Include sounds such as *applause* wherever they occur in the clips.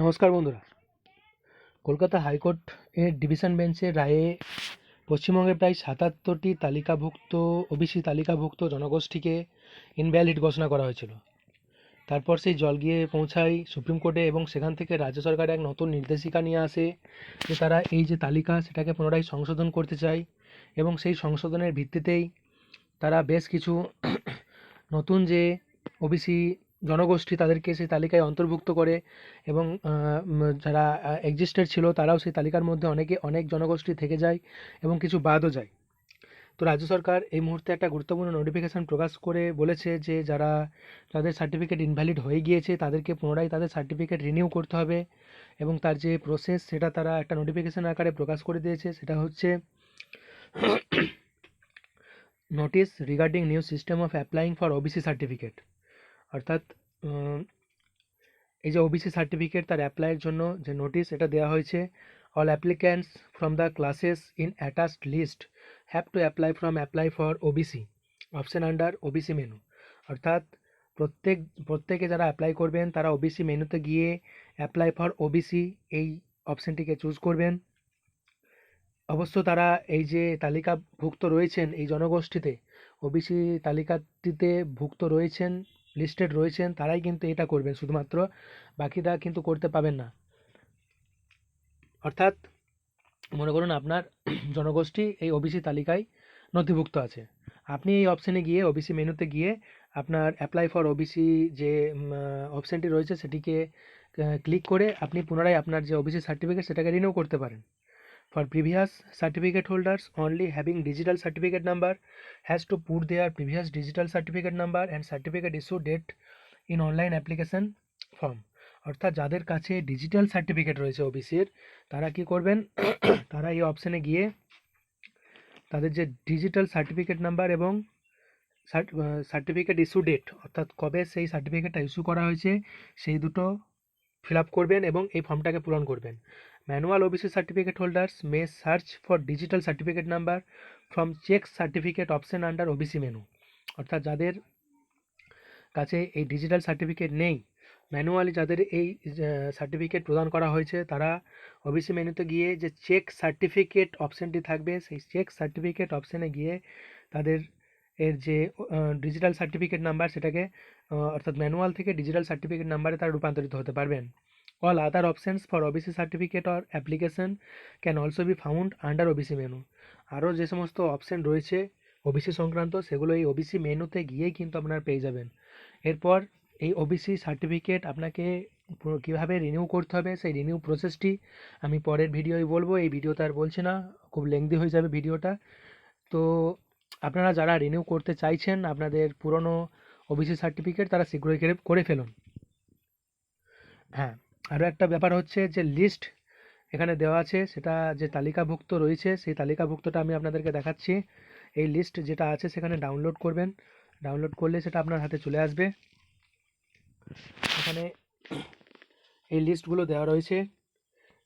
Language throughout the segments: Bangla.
নমস্কার বন্ধুরা। কলকাতা হাইকোর্ট এর ডিভিশন বেঞ্চের রায়ে পশ্চিমবঙ্গের প্রায় সাতাত্তরটি তালিকাভুক্ত, ওবিসি তালিকাভুক্ত জনগোষ্ঠীকে ইনভ্যালিড ঘোষণা করা হয়েছিল। তারপর সেই জল গিয়ে পৌঁছায় সুপ্রিম কোর্টে এবং সেখান থেকে রাজ্য সরকার এক নতুন নির্দেশিকা নিয়ে আসে যে তারা এই যে তালিকা, সেটাকে পুনরায় সংশোধন করতে চায় এবং সেই সংশোধনের ভিত্তিতেই তারা বেশ কিছু নতুন যে ওবিসি জনগোষ্ঠী তাদেরকে সেই তালিকায় অন্তর্ভুক্ত করে এবং যারা এক্সিস্টেড ছিল তারাও সেই তালিকার মধ্যে অনেকে, অনেক জনগোষ্ঠী থেকে যায় এবং কিছু বাদও যায়। তো রাজ্য সরকার এই মুহূর্তে একটা গুরুত্বপূর্ণ নোটিফিকেশন প্রকাশ করে বলেছে যে যারা তাদের সার্টিফিকেট ইনভ্যালিড হয়ে গিয়েছে তাদেরকে পুনরায় তাদের সার্টিফিকেট রিনিউ করতে হবে এবং তার যে প্রসেস সেটা তারা একটা নোটিফিকেশান আকারে প্রকাশ করে দিয়েছে। সেটা হচ্ছে notice regarding new system of applying for OBC certificate অর্থাৎ এই যে ওবিসি সার্টিফিকেট তার অ্যাপ্লাইয়ের জন্য যে নোটিশ এটা দেওয়া হয়েছে all applicants from the classes in attached list have to apply from apply for OBC option under OBC menu অর্থাৎ প্রত্যেক, প্রত্যেকে যারা অ্যাপ্লাই করবেন, তারা ওবিসি মেনুতে গিয়ে অ্যাপ্লাই ফর ওবিসি এই অপশনটিকে চুজ করবেন। অবশ্য তারা এই যে তালিকাভুক্ত রয়েছেন এই জনগোষ্ঠীতে ওবিসি তালিকাটিতে ভুক্ত রয়েছেন লিস্টেড রয়েছেন, তারাই কিন্তু এটা করবেন। শুধুমাত্র বাকিরা কিন্তু করতে পাবেন না। অর্থাৎ মনে করুন আপনার জনগোষ্ঠী এই ওবিসি তালিকায় নথিভুক্ত আছে। আপনি এই অপশানে গিয়ে ওবিসি মেনুতে গিয়ে আপনার অ্যাপ্লাই ফর ওবিসি যে অপশানটি রয়েছে, সেটিকে ক্লিক করে আপনি পুনরায় আপনার যে ওবিসি সার্টিফিকেট সেটাকে রিনিউ করতে পারেন। For previous certificate holders only having digital certificate number has to put their previous digital certificate number and certificate issue date in online application form. অর্থাৎ যাদের কাছে ডিজিটাল সার্টিফিকেট রয়েছে ওবিসির তারা কি করবেন? *coughs* তারা এই অপশানে গিয়ে তাদের যে ডিজিটাল সার্টিফিকেট নাম্বার এবং সার্টিফিকেট ইস্যু ডেট অর্থাৎ কবে সেই সার্টিফিকেটটা ইস্যু করা হয়েছে, সেই দুটো ফিল আপ করবেন এবং এই ফর্মটাকে পূরণ করবেন। Manual OBC certificate holders may search for digital certificate number from check certificate option under OBC menu অর্থাৎ যাদের কাছে এই ডিজিটাল সার্টিফিকেট নেই ম্যানুয়ালি যাদের এই সার্টিফিকেট প্রদান করা হয়েছে, তারা ওবিসি মেনুতে গিয়ে যে চেক সার্টিফিকেট অপশানটি থাকবে, সেই চেক সার্টিফিকেট অপশানে গিয়ে তাদের এর যে ডিজিটাল সার্টিফিকেট নাম্বার সেটাকে অর্থাৎ ম্যানুয়াল থেকে ডিজিটাল সার্টিফিকেট নাম্বারে তারা রূপান্তরিত হতে পারবেন। All other options for OBC certificate or application can also be found under OBC menu আরও যে সমস্ত অপশন রয়েছে ওবিসি সংক্রান্ত, সেগুলো এই ওবিসি মেনুতে গিয়েই কিন্তু আপনার পেয়ে যাবেন। এরপর এই ওবিসি সার্টিফিকেট আপনাকে কীভাবে রিনিউ করতে হবে, সেই রিনিউ প্রসেসটি আমি পরের ভিডিওয় বলব। এই ভিডিওতে আর বলছি না, খুব লেংদি হয়ে যাবে ভিডিওটা। তো আপনারা যারা রিনিউ করতে চাইছেন, আপনাদের পুরনো ওবিসি সার্টিফিকেট তারা শীঘ্রই করে ফেলুন। হ্যাঁ আরও একটা ব্যাপার হচ্ছে যে লিস্ট এখানে দেওয়া আছে, সেটা যে তালিকাভুক্ত রয়েছে, সেই তালিকাভুক্তটা আমি আপনাদেরকে দেখাচ্ছি। এই লিস্ট যেটা আছে সেখানে ডাউনলোড করবেন। ডাউনলোড করলে সেটা আপনার হাতে চলে আসবে। এখানে এই লিস্টগুলো দেওয়া রয়েছে।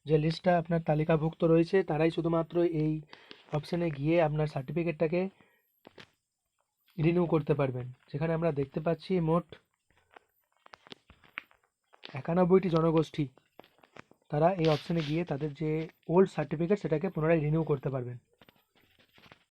যে লিস্টটা আপনার তালিকাভুক্ত রয়েছে, তারাই শুধুমাত্র এই অপশানে গিয়ে আপনার সার্টিফিকেটটাকে রিনিউ করতে পারবেন। যেখানে আমরা দেখতে পাচ্ছি মোট একানব্বইটি জনগোষ্ঠী, তারা এই অপশানে গিয়ে তাদের যে ওল্ড সার্টিফিকেট সেটাকে পুনরায় রিনিউ করতে পারবেন।